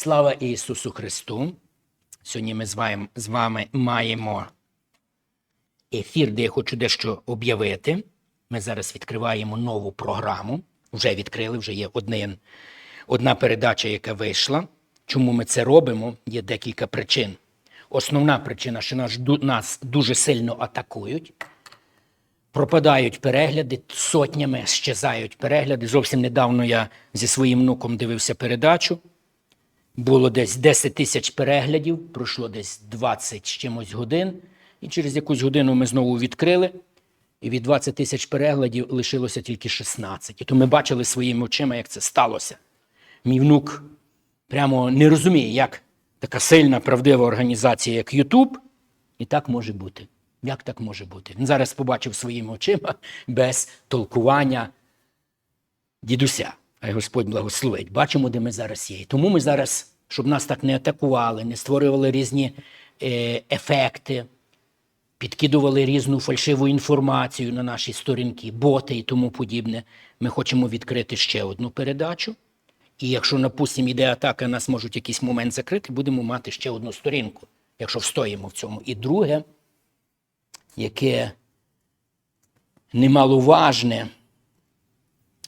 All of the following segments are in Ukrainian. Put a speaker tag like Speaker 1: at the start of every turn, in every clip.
Speaker 1: Слава Ісусу Христу! Сьогодні ми з вами, маємо ефір, де я хочу дещо об'явити. Ми зараз відкриваємо нову програму. Вже відкрили, вже є один, одна передача, яка вийшла. Чому ми це робимо? Є декілька причин. Основна причина, що наш, нас дуже сильно атакують. Пропадають перегляди, сотнями щезають перегляди. Зовсім недавно я зі своїм внуком дивився передачу. Було десь 10 тисяч переглядів, пройшло десь 20 з чимось годин. І через якусь годину ми знову відкрили. І від 20 тисяч переглядів лишилося тільки 16. І то ми бачили своїми очима, як це сталося. Мій внук прямо не розуміє, як така сильна, правдива організація, як YouTube, і так може бути. Як так може бути? Він зараз побачив своїми очима без толкування дідуся. Хай Господь благословить. Бачимо, де ми зараз є. І Тому ми зараз, щоб нас так не атакували, не створювали різні е, ефекти, підкидували різну фальшиву інформацію на наші сторінки, боти і тому подібне. Ми хочемо відкрити ще одну передачу. І якщо, напустимо, йде атака, нас можуть якийсь момент закрити, будемо мати ще одну сторінку, якщо встоїмо в цьому. І друге, яке немаловажне,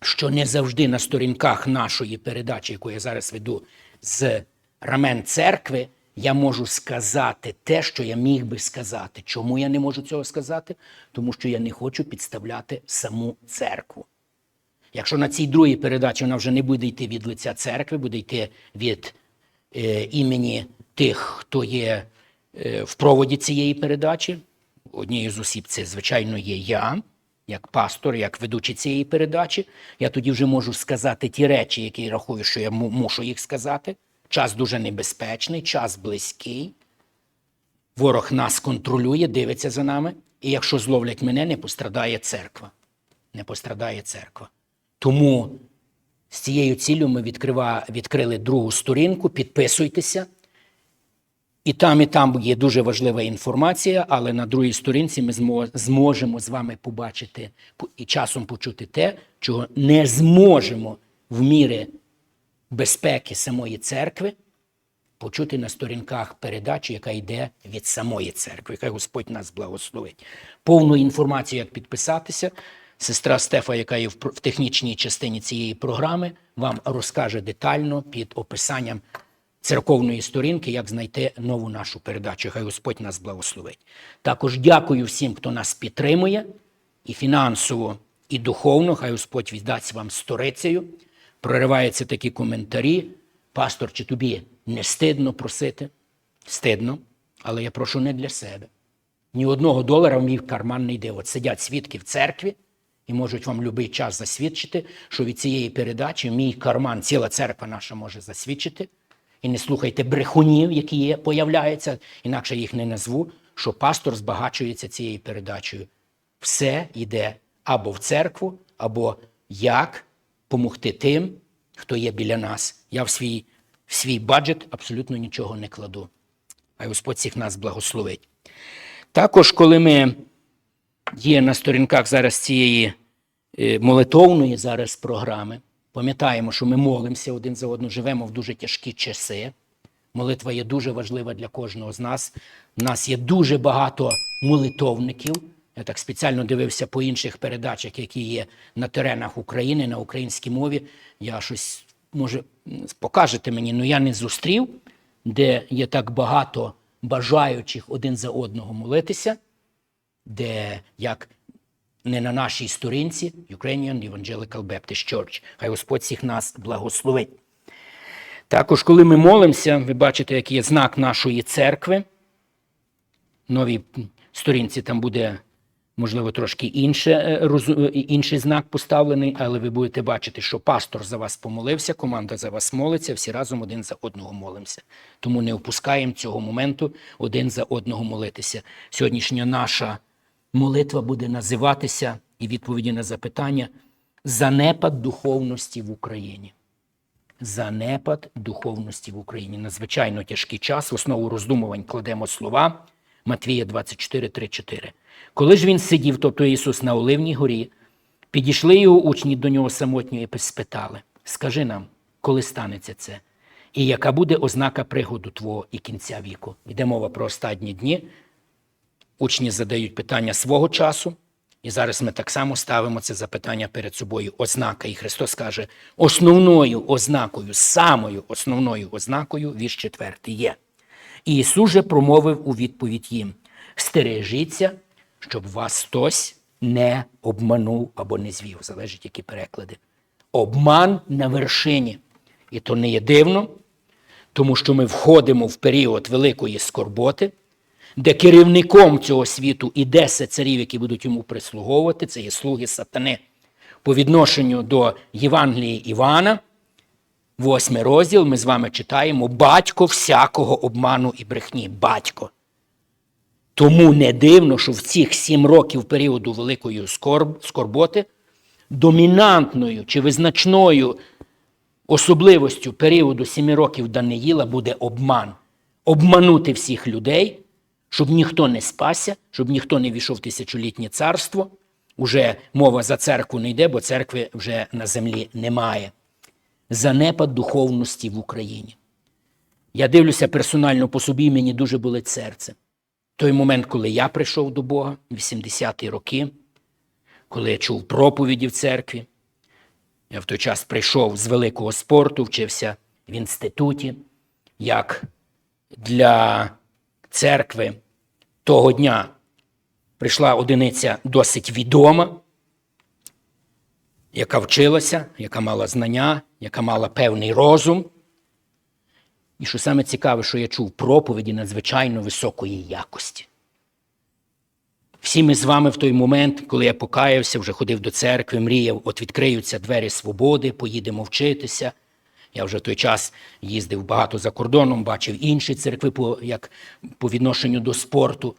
Speaker 1: що не завжди на сторінках нашої передачі, яку я зараз веду з рамен церкви, я можу сказати те, що я міг би сказати. Чому я не можу цього сказати? Тому що я не хочу підставляти саму церкву. Якщо на цій другій передачі вона вже не буде йти від лиця церкви, буде йти від е, імені тих, хто є е, в проводі цієї передачі, однією з осіб це, звичайно, є я, як пастор, як ведучий цієї передачі. Я тоді вже можу сказати ті речі, які я рахую, що я мушу їх сказати. Час дуже небезпечний, час близький. Ворог нас контролює, дивиться за нами. І якщо зловлять мене, не пострадає церква. Не пострадає церква. Тому з цією ціллю ми відкрива, відкрили другу сторінку. Підписуйтеся. І там, і там є дуже важлива інформація, але на другій сторінці ми зможемо з вами побачити і часом почути те, чого не зможемо в мірі безпеки самої церкви почути на сторінках передачі, яка йде від самої церкви. Хай Господь нас благословить. Повну інформацію, як підписатися. Сестра Стефа, яка є в технічній частині цієї програми, вам розкаже детально під описанням церковної сторінки, як знайти нову нашу передачу. Хай Господь нас благословить. Також дякую всім, хто нас підтримує і фінансово, і духовно. Хай Господь віддасть вам сторицею. Прориваються такі коментарі. Пастор, чи тобі не стидно просити? Стидно, але я прошу не для себе. Ні одного долара в мій карман не йде. От сидять свідки в церкві і можуть вам будь-який час засвідчити, що від цієї передачі мій карман ціла церква наша може засвідчити. І не слухайте брехунів, які є, появляються, інакше їх не назву, що пастор збагачується цією передачею. Все йде або в церкву, або як помогти тим, хто є біля нас. Я в свій, в свій баджет абсолютно нічого не кладу. А Господь всіх нас благословить. Також, коли ми є на сторінках зараз цієї е, молитовної зараз програми, пам'ятаємо, що ми молимося один за одного, живемо в дуже тяжкі часи. Молитва є дуже важлива для кожного з нас. У нас є дуже багато молитовників. Я так спеціально дивився по інших передачах, які є на теренах України на українській мові. Я щось, може, покажете мені, але я не зустрів, де є так багато бажаючих один за одного молитися, де як не на нашій сторінці Ukrainian Evangelical Baptist Church. Хай Господь всіх нас благословить. Також, коли ми молимося, ви бачите, який є знак нашої церкви. Новій сторінці там буде, можливо, трошки інше, е, е, інший знак поставлений, але ви будете бачити, що пастор за вас помолився, команда за вас молиться, всі разом один за одного молимося. Тому не опускаємо цього моменту один за одного молитися. Сьогоднішня наша молитва буде називатися і відповіді на запитання Занепад духовності в Україні занепад духовності в Україні. Надзвичайно тяжкий час. В основу роздумувань кладемо слова Матвія 24, 3, 4. Коли ж він сидів, тобто Ісус на Оливній горі, підійшли його учні до нього самотньо і спитали: Скажи нам, коли станеться це? і яка буде ознака пригоду Твого і кінця віку. Йде мова про останні дні. Учні задають питання свого часу, і зараз ми так само ставимо це запитання перед собою. Ознака. І Христос каже, основною ознакою, самою основною ознакою, вірш четвертий є. І Ісус же промовив у відповідь їм: стережіться, щоб вас хтось не обманув або не звів. Залежить, які переклади. Обман на вершині. І то не є дивно, тому що ми входимо в період великої скорботи, де керівником цього світу і 10 царів, які будуть йому прислуговувати, це є слуги сатани. По відношенню до Євангелії Івана, восьмий розділ, ми з вами читаємо батько всякого обману і брехні. Батько. Тому не дивно, що в цих сім років періоду великої скорб, скорботи домінантною чи визначною особливостю періоду семи років Даниїла буде обман. Обманути всіх людей, щоб ніхто не спасся, щоб ніхто не війшов в тисячолітнє царство. Уже мова за церкву не йде, бо церкви вже на землі немає. Занепад духовності в Україні. Я дивлюся персонально по собі, мені дуже болить серце. Той момент, коли я прийшов до Бога, 80-ті роки, коли я чув проповіді в церкві, я в той час прийшов з великого спорту, вчився в інституті, як для церкви того дня прийшла одиниця досить відома, яка вчилася, яка мала знання, яка мала певний розум. І що саме цікаве, що я чув проповіді надзвичайно високої якості. Всі ми з вами в той момент, коли я покаявся, вже ходив до церкви, мріяв, от відкриються двері свободи, поїдемо вчитися. Я вже той час їздив багато за кордоном, бачив інші церкви по, як, по відношенню до спорту.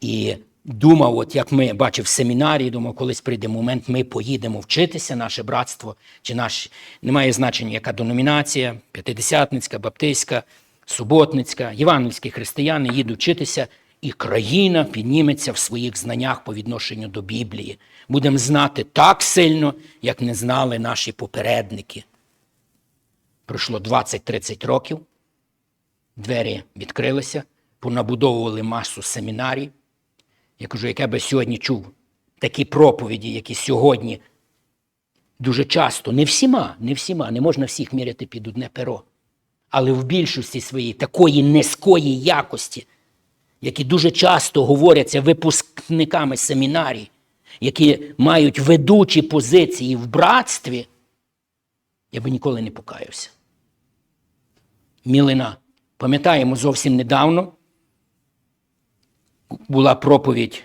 Speaker 1: І думав, от як ми бачив в семінарії, думав, колись прийде момент, ми поїдемо вчитися, наше братство, чи наш немає значення, яка деномінація, п'ятидесятницька, баптистська, суботницька, євангельські християни їдуть вчитися, і країна підніметься в своїх знаннях по відношенню до Біблії. Будемо знати так сильно, як не знали наші попередники. Пройшло 20-30 років, двері відкрилися, понабудовували масу семінарій. Я кажу, як я би сьогодні чув такі проповіді, які сьогодні дуже часто, не всіма, не всіма, не можна всіх міряти під одне перо, але в більшості своїй такої низької якості, які дуже часто говоряться випускниками семінарій, які мають ведучі позиції в братстві, я би ніколи не покаявся. Мілина. Пам'ятаємо, зовсім недавно була проповідь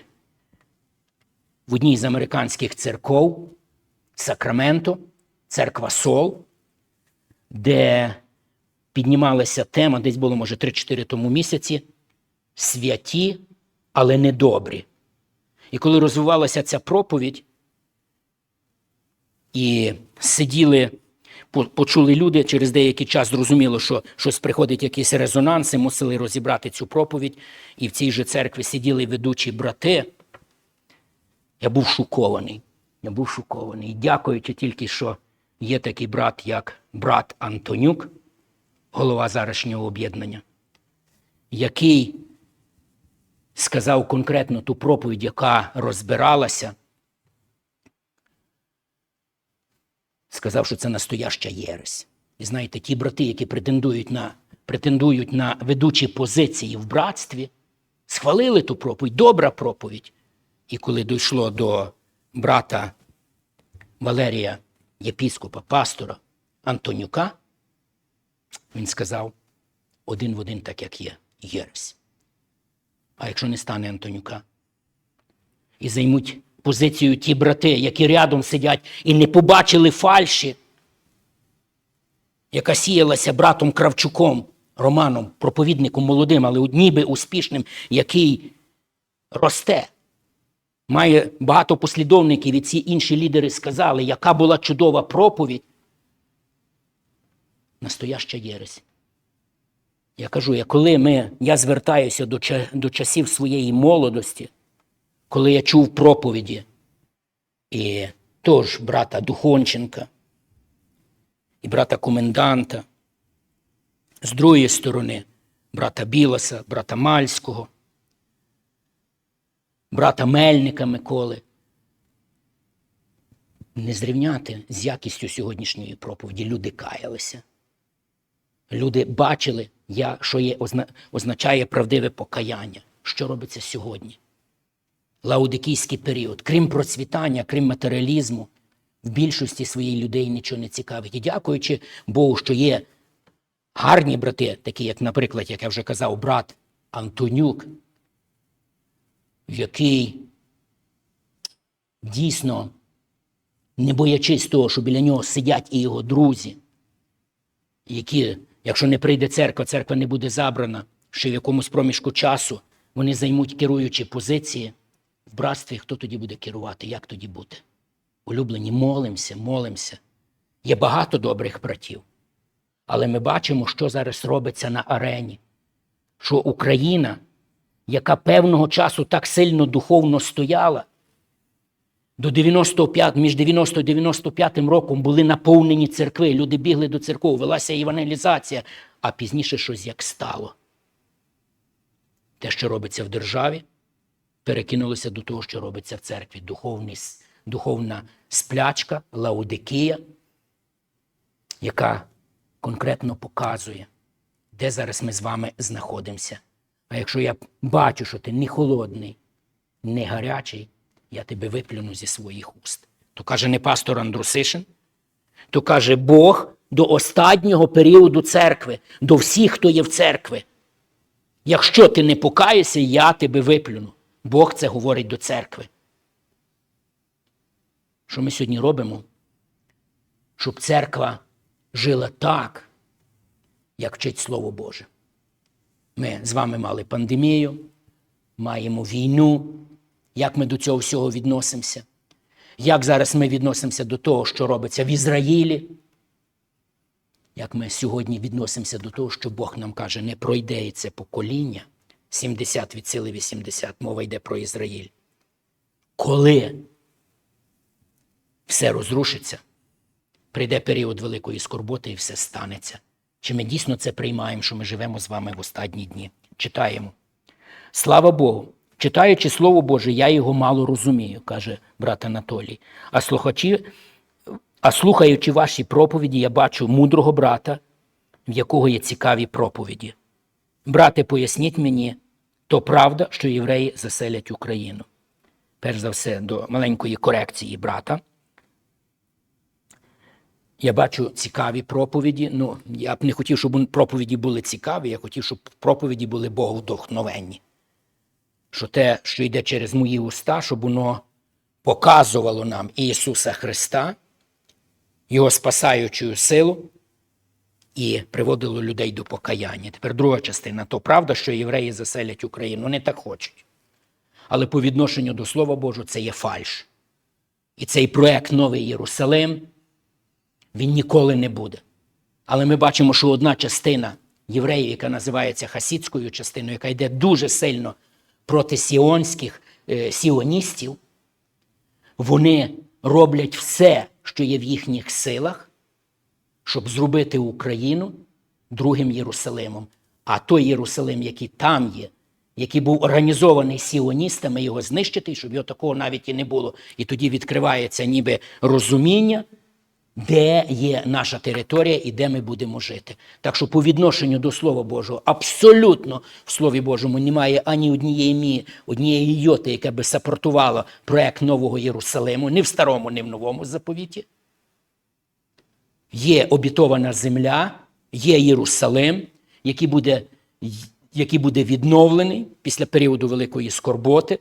Speaker 1: в одній з американських церков Сакраменто, церква Сол, де піднімалася тема, десь було, може, 3-4 тому місяці, святі, але недобрі. І коли розвивалася ця проповідь, і сиділи почули люди, через деякий час зрозуміло, що щось приходить, якісь резонанси, мусили розібрати цю проповідь. І в цій же церкві сиділи ведучі брати. Я був шокований. Я був шокований. Дякуючи тільки, що є такий брат, як брат Антонюк, голова зарашнього об'єднання, який сказав конкретно ту проповідь, яка розбиралася. Сказав, що це настояща єресь. І знаєте, ті брати, які претендують на претендують на ведучі позиції в братстві, схвалили ту проповідь, добра проповідь. І коли дійшло до брата Валерія, єпіскопа, пастора Антонюка, він сказав один в один, так як є, єресь. А якщо не стане Антонюка і займуть позицію ті брати, які рядом сидять і не побачили фальші, яка сіялася братом Кравчуком, Романом, проповідником молодим, але ніби успішним, який росте. Має багато послідовників, і ці інші лідери сказали, яка була чудова проповідь. Настояща єресь. Я кажу, я коли ми, я звертаюся до, до часів своєї молодості коли я чув проповіді і тож брата Духонченка, і брата коменданта, з другої сторони брата Білоса, брата Мальського, брата Мельника Миколи. Не зрівняти з якістю сьогоднішньої проповіді. Люди каялися. Люди бачили, що є, означає правдиве покаяння, що робиться сьогодні. Лаудикійський період, крім процвітання, крім матеріалізму, в більшості своїй людей нічого не цікавить. І дякуючи Богу, що є гарні брати, такі, як, наприклад, як я вже казав, брат Антонюк, який дійсно, не боячись того, що біля нього сидять і його друзі, які, якщо не прийде церква, церква не буде забрана, що в якомусь проміжку часу вони займуть керуючі позиції в братстві, хто тоді буде керувати, як тоді бути? Улюблені, молимося, молимося. Є багато добрих братів. Але ми бачимо, що зараз робиться на арені. Що Україна, яка певного часу так сильно духовно стояла, до 95, між 90 і 95 роком були наповнені церкви, люди бігли до церков, велася евангелізація, а пізніше щось як стало. Те, що робиться в державі, перекинулося до того, що робиться в церкві. Духовний, духовна сплячка, лаудикія, яка конкретно показує, де зараз ми з вами знаходимося. А якщо я бачу, що ти не холодний, не гарячий, я тебе виплюну зі своїх уст. То каже не пастор Андрусишин, то каже Бог до останнього періоду церкви, до всіх, хто є в церкві. Якщо ти не покаєшся, я тебе виплюну. Бог це говорить до церкви. Що ми сьогодні робимо? Щоб церква жила так, як вчить Слово Боже. Ми з вами мали пандемію, маємо війну. Як ми до цього всього відносимося? Як зараз ми відносимося до того, що робиться в Ізраїлі? Як ми сьогодні відносимося до того, що Бог нам каже, не пройде це покоління, 70 від сили 80, мова йде про Ізраїль. Коли все розрушиться, прийде період великої скорботи і все станеться. Чи ми дійсно це приймаємо, що ми живемо з вами в останні дні? Читаємо. Слава Богу! Читаючи Слово Боже, я його мало розумію, каже брат Анатолій. А слухачі, а слухаючи ваші проповіді, я бачу мудрого брата, в якого є цікаві проповіді. Брате, поясніть мені, то правда, що євреї заселять Україну. Перш за все, до маленької корекції брата. Я бачу цікаві проповіді. Ну, я б не хотів, щоб проповіді були цікаві, я хотів, щоб проповіді були Боговдохновенні. Що те, що йде через мої уста, щоб воно показувало нам Ісуса Христа, Його спасаючу силу і приводило людей до покаяння. Тепер друга частина. То правда, що євреї заселять Україну. Вони так хочуть. Але по відношенню до Слова Божого це є фальш. І цей проект Новий Єрусалим він ніколи не буде. Але ми бачимо, що одна частина євреїв, яка називається хасідською частиною, яка йде дуже сильно проти сіонських е, сіоністів, вони роблять все, що є в їхніх силах, щоб зробити Україну другим Єрусалимом. А той Єрусалим, який там є, який був організований сіоністами, його знищити, щоб його такого навіть і не було. І тоді відкривається ніби розуміння, де є наша територія і де ми будемо жити. Так що по відношенню до Слова Божого абсолютно в Слові Божому немає ані однієї мі, однієї йоти, яка би сапортувала проект Нового Єрусалиму, ні в старому, ні в новому заповіті. Є обітована земля, є Єрусалим, який буде, який буде відновлений після періоду великої скорботи,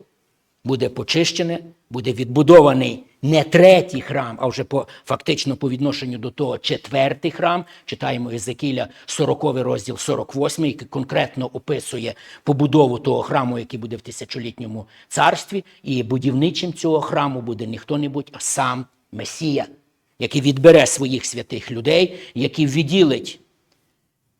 Speaker 1: буде почищене, буде відбудований не третій храм, а вже по, фактично по відношенню до того четвертий храм. Читаємо Єзекіля 40 розділ 48, який конкретно описує побудову того храму, який буде в тисячолітньому царстві. І будівничим цього храму буде не хто-небудь, а сам Месія, який відбере своїх святих людей, який відділить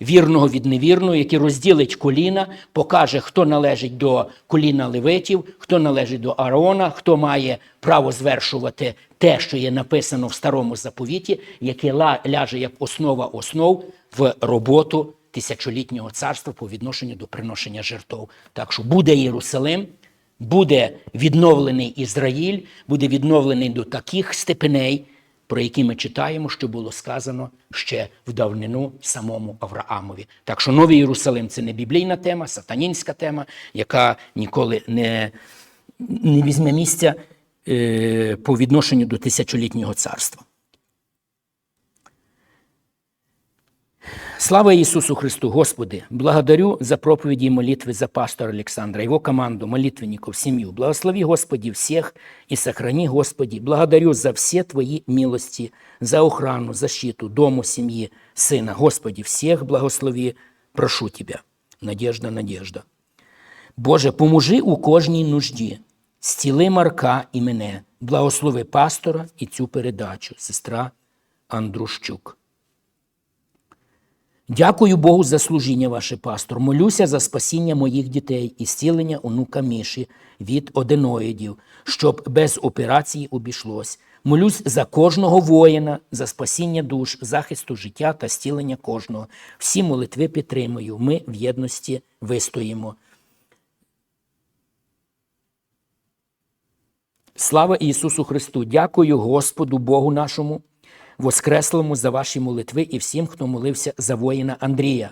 Speaker 1: вірного від невірного, який розділить коліна, покаже, хто належить до коліна левитів, хто належить до Аарона, хто має право звершувати те, що є написано в старому заповіті, яке ляже як основа основ в роботу тисячолітнього царства по відношенню до приношення жертв. Так що буде Єрусалим, буде відновлений Ізраїль, буде відновлений до таких степеней, про які ми читаємо, що було сказано ще в давнину самому Авраамові. Так що Новий Єрусалим це не біблійна тема, сатанінська тема, яка ніколи не, не візьме місця е, по відношенню до тисячолітнього царства. Слава Ісусу Христу, Господи! Благодарю за проповеди и молитвы за пастора Александра, его команду, молитвенников, семью. Благослови, Господи, всех и сохрани, Господи. Благодарю за все Твои милости, за охрану, защиту, дому, семьи, сына. Господи, всех благослови, прошу Тебя. Надежда, надежда. Боже, поможи у кожній нужді. Стіли Марка і мене, благослови пастора і цю передачу, сестра Андрущук. Дякую Богу за служіння, ваше пастор. Молюся за спасіння моїх дітей і зцілення онука Міші від оденоїдів, щоб без операції обійшлось. Молюсь за кожного воїна, за спасіння душ, захисту життя та зцілення кожного. Всі молитви підтримую. Ми в єдності вистоїмо. Слава Ісусу Христу! Дякую Господу Богу нашому, Воскреслому за ваші молитви і всім, хто молився за воїна Андрія.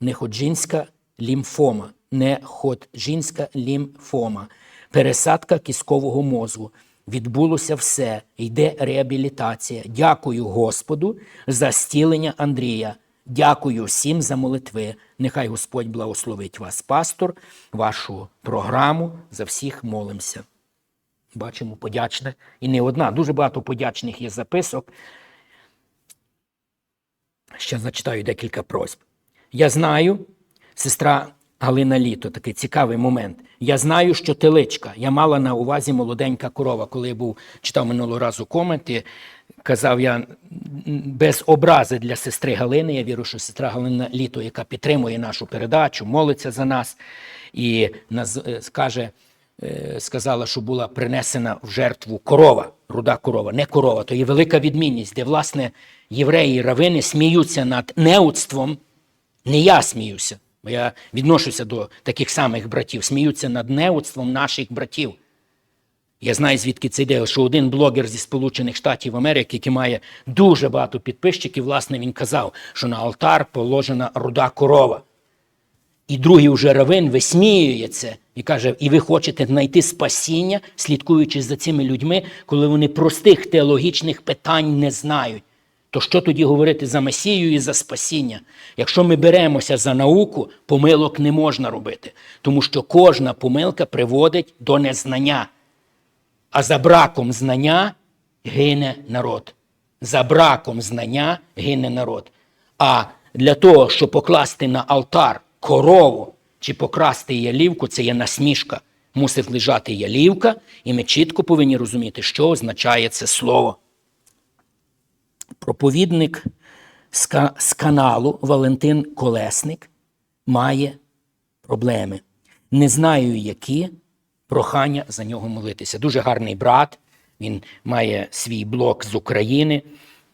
Speaker 1: Неходжинська лімфома, неходжинська лімфома, пересадка кісткового мозку. Відбулося все, йде реабілітація. Дякую Господу за стілення Андрія. Дякую всім за молитви. Нехай Господь благословить вас, пастор, вашу програму. За всіх молимося. Бачимо подячне. І не одна. Дуже багато подячних є записок. Ще зачитаю декілька просьб. Я знаю, сестра Галина Літо, такий цікавий момент. Я знаю, що теличка. Я мала на увазі молоденька корова. Коли я був читав минулого разу коменти, казав я без образи для сестри Галини. Я вірю, що сестра Галина Літо, яка підтримує нашу передачу, молиться за нас і наз- е, скаже, е, сказала, що була принесена в жертву корова, руда корова, не корова. То є велика відмінність, де, власне, євреї равини сміються над неудством. Не я сміюся, бо я відношуся до таких самих братів, сміються над неудством наших братів. Я знаю, звідки це йде, що один блогер зі Сполучених Штатів Америки, який має дуже багато підписчиків, власне, він казав, що на алтар положена руда корова. І другий уже равин висміює це і каже: і ви хочете знайти спасіння, слідкуючи за цими людьми, коли вони простих теологічних питань не знають. То що тоді говорити за Месію і за спасіння? Якщо ми беремося за науку, помилок не можна робити, тому що кожна помилка приводить до незнання. А за браком знання гине народ. За браком знання гине народ. А для того, щоб покласти на алтар корову чи покрасти ялівку, це є насмішка. Мусить лежати ялівка, і ми чітко повинні розуміти, що означає це слово. Проповідник з каналу Валентин Колесник має проблеми. Не знаю, які прохання за нього молитися. Дуже гарний брат. Він має свій блог з України.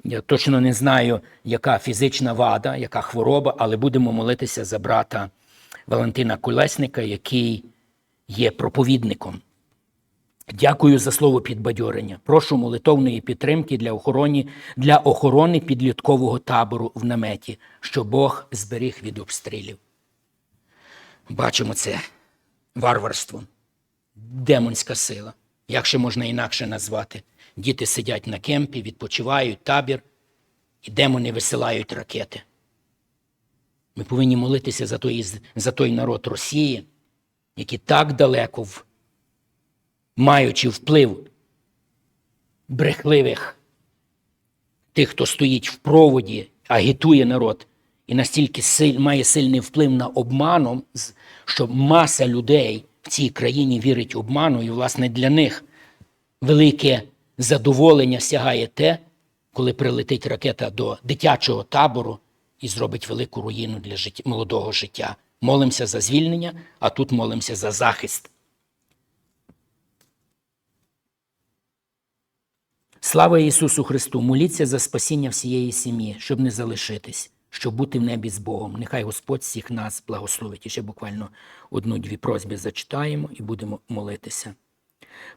Speaker 1: Я точно не знаю, яка фізична вада, яка хвороба, але будемо молитися за брата Валентина Колесника, який є проповідником. Дякую за слово підбадьорення. Прошу молитовної підтримки для охорони, для охорони підліткового табору в наметі, що Бог зберіг від обстрілів. Бачимо це варварство, демонська сила. Як ще можна інакше назвати? Діти сидять на кемпі, відпочивають табір, і демони висилають ракети. Ми повинні молитися за той, за той народ Росії, який так далеко в маючи вплив брехливих тих, хто стоїть в проводі, агітує народ, і настільки силь, має сильний вплив на обманом, що маса людей в цій країні вірить обману, і, власне, для них велике задоволення сягає те, коли прилетить ракета до дитячого табору і зробить велику руїну для життя, молодого життя. Молимося за звільнення, а тут молимося за захист. Слава Ісусу Христу! Моліться за спасіння всієї сім'ї, щоб не залишитись. щоб бути в небі з Богом. Нехай Господь всіх нас благословить. І ще буквально одну-дві просьби зачитаємо і будемо молитися.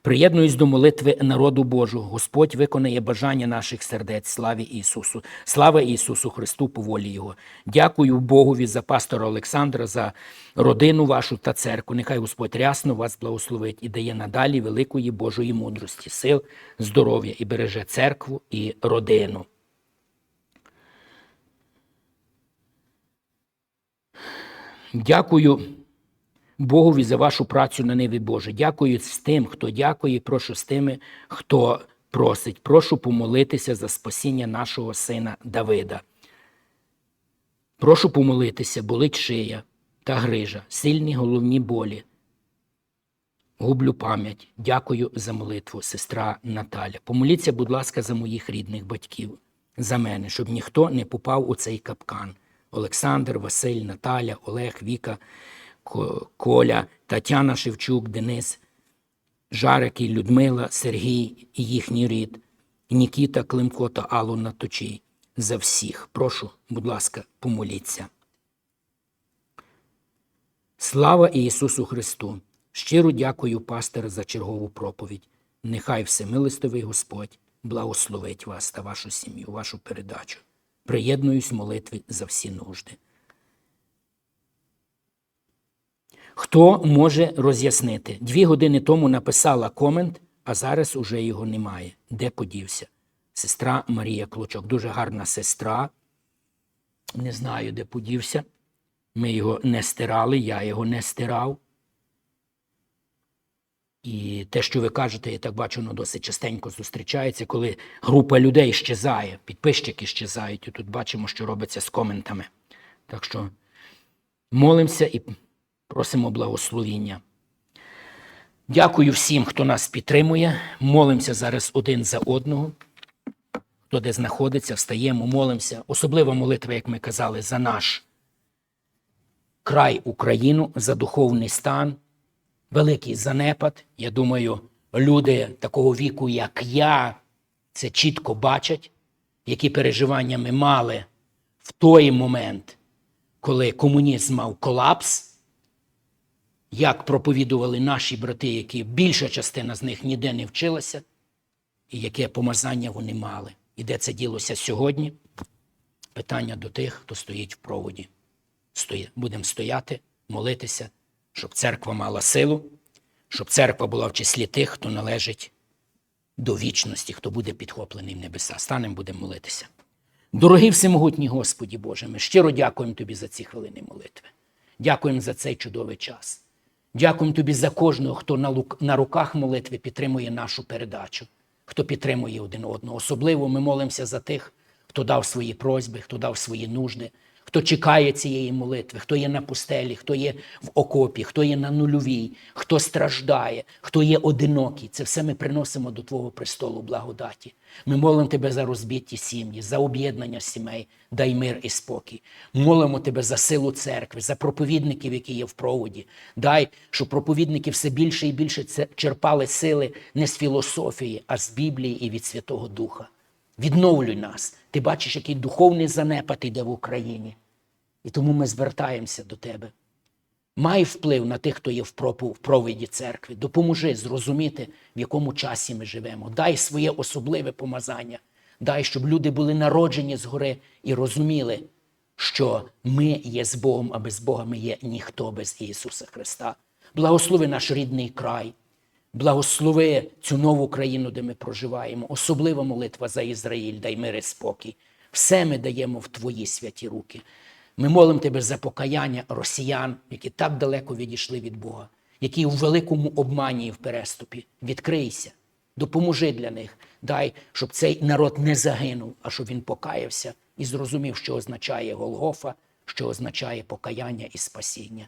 Speaker 1: Приєднуюсь до молитви народу Божого. Господь виконає бажання наших сердець. Славі Ісусу. Слава Ісусу Христу по волі Його. Дякую Богові за пастора Олександра, за родину вашу та церкву. Нехай Господь рясно вас благословить і дає надалі великої Божої мудрості, сил, здоров'я і береже церкву і родину. Дякую Богові за вашу працю на ниві Боже. Дякую з тим, хто дякує, прошу з тими, хто просить. Прошу помолитися за спасіння нашого сина Давида. Прошу помолитися, болить шия та грижа, сильні головні болі. Гублю пам'ять. Дякую за молитву, сестра Наталя. Помоліться, будь ласка, за моїх рідних батьків, за мене, щоб ніхто не попав у цей капкан. Олександр, Василь, Наталя, Олег, Віка, Коля, Тетяна Шевчук, Денис, Жарики, Людмила, Сергій і їхній рід, Нікіта Климко та Алла Точій. За всіх. Прошу, будь ласка, помоліться. Слава Ісусу Христу! Щиро дякую, пастор, за чергову проповідь. Нехай всемилостивий Господь благословить вас та вашу сім'ю, вашу передачу. Приєднуюсь молитві за всі нужди. Хто може роз'яснити? Дві години тому написала комент, а зараз уже його немає. Де подівся? Сестра Марія Клочок. Дуже гарна сестра. Не знаю, де подівся. Ми його не стирали, я його не стирав. І те, що ви кажете, я так бачу, воно досить частенько зустрічається, коли група людей щезає, підписчики щезають. І тут бачимо, що робиться з коментами. Так що молимося і просимо благословіння. Дякую всім, хто нас підтримує. Молимося зараз один за одного. Хто де знаходиться, встаємо, молимося. Особлива молитва, як ми казали, за наш край Україну, за духовний стан, великий занепад. Я думаю, люди такого віку, як я, це чітко бачать, які переживання ми мали в той момент, коли комунізм мав колапс як проповідували наші брати, які більша частина з них ніде не вчилася, і яке помазання вони мали. І де це ділося сьогодні? Питання до тих, хто стоїть в проводі. Будемо стояти, молитися, щоб церква мала силу, щоб церква була в числі тих, хто належить до вічності, хто буде підхоплений в небеса. Станемо, будемо молитися. Дорогий всемогутній Господі Боже, ми щиро дякуємо Тобі за ці хвилини молитви. Дякуємо за цей чудовий час. Дякуємо тобі за кожного, хто на, руках молитви підтримує нашу передачу, хто підтримує один одного. Особливо ми молимося за тих, хто дав свої просьби, хто дав свої нужди, хто чекає цієї молитви, хто є на пустелі, хто є в окопі, хто є на нульовій, хто страждає, хто є одинокий. Це все ми приносимо до Твого престолу благодаті. Ми молимо Тебе за розбиті сім'ї, за об'єднання сімей, дай мир і спокій. Молимо Тебе за силу церкви, за проповідників, які є в проводі. Дай, щоб проповідники все більше і більше черпали сили не з філософії, а з Біблії і від Святого Духа. Відновлюй нас. Ти бачиш, який духовний занепад іде в Україні. І тому ми звертаємося до Тебе. Май вплив на тих, хто є в провиді церкви. Допоможи зрозуміти, в якому часі ми живемо. Дай своє особливе помазання. Дай, щоб люди були народжені згори і розуміли, що ми є з Богом, а без Бога ми є ніхто без Ісуса Христа. Благослови наш рідний край. Благослови цю нову країну, де ми проживаємо. Особлива молитва за Ізраїль, дай мир і спокій. Все ми даємо в Твої святі руки. Ми молимо Тебе за покаяння росіян, які так далеко відійшли від Бога, які у великому обмані і в переступі. Відкрийся, допоможи для них. Дай, щоб цей народ не загинув, а щоб він покаявся і зрозумів, що означає Голгофа, що означає покаяння і спасіння.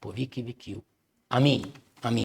Speaker 1: по віки віків. Амінь. Амінь.